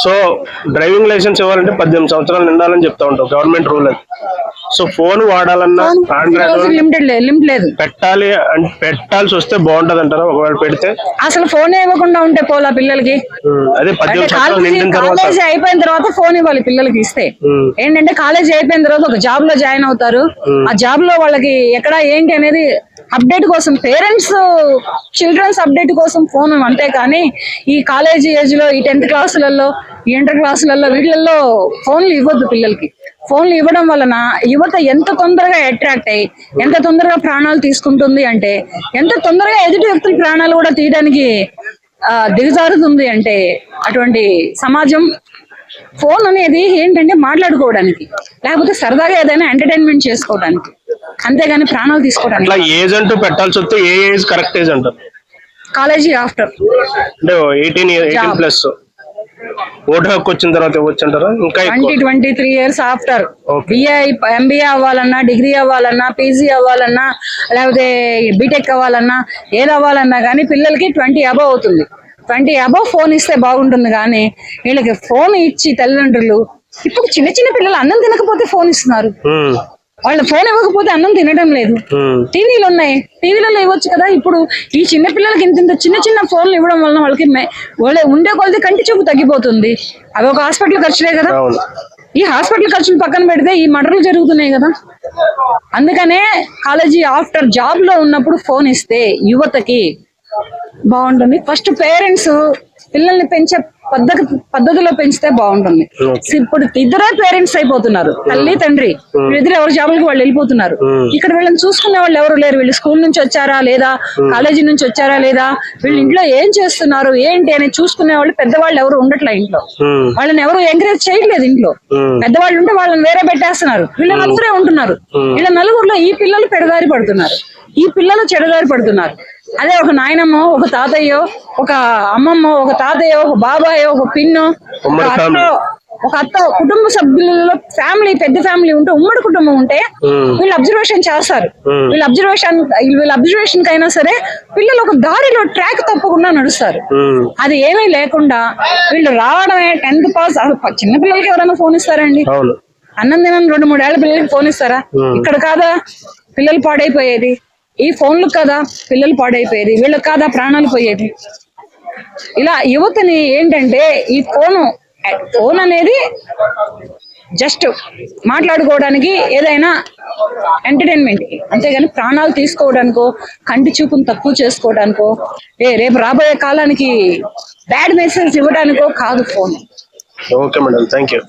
So driving licence ఇవ్వాలంటే పద్దెనిమిది సంవత్సరాలు నిండాలని చెప్తా ఉంటాం గవర్నమెంట్ రూల్ అది. సో ఫోన్ వాడాలన్నా ఆండ్రాయిడ్ లిమిటెడ్ లేదు లిమిట్ లేదు. పెట్టాలి అంటే పెట్టాల్సి వస్తే బాగుంటది అంటారా ఒకవేళ పెడితే? అసలు ఫోన్ ఇవ్వకుండా ఉంటే పోలా పిల్లలకి? అదే కాలేజీ అయిపోయిన తర్వాత ఫోన్ ఇవ్వాలి పిల్లలకి ఇస్తే. ఏంటంటే కాలేజీ అయిపోయిన తర్వాత ఒక జాబ్లో జాయిన్ అవుతారు. ఆ జాబ్లో వాళ్ళకి ఎక్కడ ఏంటి అనేది అప్డేట్ కోసం పేరెంట్స్ చిల్డ్రన్స్ అప్డేట్ కోసం ఫోన్ అంతే కానీ ఈ కాలేజీ ఏజ్లో ఈ టెన్త్ క్లాసులలో ఈ ఇంటర్ క్లాసులలో వీళ్ళల్లో ఫోన్లు ఇవ్వద్దు పిల్లలకి. ఫోన్లు ఇవ్వడం వలన యువత ఎంత తొందరగా అట్రాక్ట్ అయ్యి ఎంత తొందరగా ప్రాణాలు తీసుకుంటుంది అంటే ఎంత తొందరగా ఎదుటి వ్యక్తుల ప్రాణాలు కూడా తీయడానికి దిగజారుతుంది అంటే అటువంటి సమాజం ఫోన్ అనేది ఏంటంటే మాట్లాడుకోవడానికి లేకపోతే సరదాగా ఏదైనా ఎంటర్టైన్మెంట్ చేసుకోవడానికి. అంతేగాని ప్రాణాలు తీసుకోవడానికి అట్లా ఏజ్ అంటూ పెట్టాల్సి వస్తే ఏ ఏజ్ కరెక్ట్ ఏజ్ అంటారు? College after. అంటే ఎయిటీన్ ఎయిటీన్ ప్లస్. ఓటు హక్కు వచ్చిన తర్వాత ఇవ్వచ్చు అంటారా? ఇంకా twenty twenty three years after. BA MBA అవ్వాలన్నా డిగ్రీ అవ్వాలన్నా పీజీ అవ్వాలన్నా లేకపోతే బీటెక్ అవ్వాలన్నా ఏది అవ్వాలన్నా కానీ పిల్లలకి ట్వంటీ అబవ్ అవుతుంది. ట్వంటీ అబవ్ ఫోన్ ఇస్తే బాగుంటుంది కానీ వీళ్ళకి ఫోన్ ఇచ్చి తల్లిదండ్రులు ఇప్పుడు చిన్న చిన్న పిల్లలు అన్నం తినకపోతే ఫోన్ ఇస్తున్నారు. వాళ్ళు ఫోన్ ఇవ్వకపోతే అన్నం తినడం లేదు. టీవీలు ఉన్నాయి. టీవీలలో ఇవ్వచ్చు కదా. ఇప్పుడు ఈ చిన్న పిల్లలకి ఇంత ఇంత చిన్న చిన్న ఫోన్లు ఇవ్వడం వలన వాళ్ళకి వాళ్ళ ఉండే కొలది కంటి చూపు తగ్గిపోతుంది. అవి ఒక హాస్పిటల్ ఖర్చులే కదా. ఈ హాస్పిటల్ ఖర్చులు పక్కన పెడితే ఈ మర్డర్లు జరుగుతున్నాయి కదా. అందుకనే కాలేజీ ఆఫ్టర్ జాబ్లో ఉన్నప్పుడు ఫోన్ ఇస్తే యువతకి బాగుంటుంది. ఫస్ట్ పేరెంట్స్ పిల్లల్ని పెంచే పద్ధతి పద్ధతిలో పెంచితే బాగుంటుంది. ఇప్పుడు ఇద్దరే పేరెంట్స్ అయిపోతున్నారు. తల్లి తండ్రి. వీళ్ళిద్దరు ఎవరి జాబులకి వాళ్ళు వెళ్ళిపోతున్నారు. ఇక్కడ వీళ్ళని చూసుకునే వాళ్ళు ఎవరు లేరు. వీళ్ళు స్కూల్ నుంచి వచ్చారా లేదా? కాలేజీ నుంచి వచ్చారా లేదా? వీళ్ళు ఇంట్లో ఏం చేస్తున్నారు? ఏంటి అని చూసుకునే వాళ్ళు పెద్దవాళ్ళు ఎవరు ఉండట్లే ఇంట్లో. వాళ్ళని ఎవరు ఎంకరేజ్ చేయట్లేదు ఇంట్లో. పెద్దవాళ్ళు ఉంటే వాళ్ళని వేరే పెట్టేస్తున్నారు. వీళ్ళ నలుగురే ఉంటున్నారు. వీళ్ళ నలుగురులో ఈ పిల్లలు పెడదారి పడుతున్నారు. ఈ పిల్లలు చెడదారి పడుతున్నారు. అదే ఒక నాయనమ్మో ఒక తాతయ్యో ఒక అమ్మమ్మో ఒక తాతయ్యో ఒక బాబాయో ఒక పిన్నో ఒక అత్తో ఒక అత్త కుటుంబ సభ్యులలో ఫ్యామిలీ పెద్ద ఫ్యామిలీ ఉంటే ఉమ్మడి కుటుంబం ఉంటే వీళ్ళు అబ్జర్వేషన్ చేస్తారు. వీళ్ళ అబ్జర్వేషన్ వీళ్ళ అబ్జర్వేషన్ కైనా సరే పిల్లలు ఒక దారిలో ట్రాక్ తప్పకుండా నడుస్తారు. అది ఏమీ లేకుండా వీళ్ళు రావడమే టెన్త్ పాస్ చిన్న పిల్లలకి ఎవరైనా ఫోన్ ఇస్తారండి? అన్నం తినని రెండు మూడేళ్ళ పిల్లలకి ఫోన్ ఇస్తారా? ఇక్కడ కాదా? పిల్లలు పాడైపోయేది. ఈ ఫోన్లు కదా పిల్లలు పాడైపోయేది వీళ్ళకి కాదా ప్రాణాలు పోయేది ఇలా యువతని ఏంటంటే ఈ ఫోను ఫోన్ అనేది జస్ట్ మాట్లాడుకోవడానికి ఏదైనా ఎంటర్టైన్మెంట్. అంతేగాని ప్రాణాలు తీసుకోవడానికో కంటి చూపును తక్కువ చేసుకోవడానికో ఏ రేపు రాబోయే కాలానికి బ్యాడ్ మెసేజ్ ఇవ్వడానికో కాదు phone. Okay madam thank you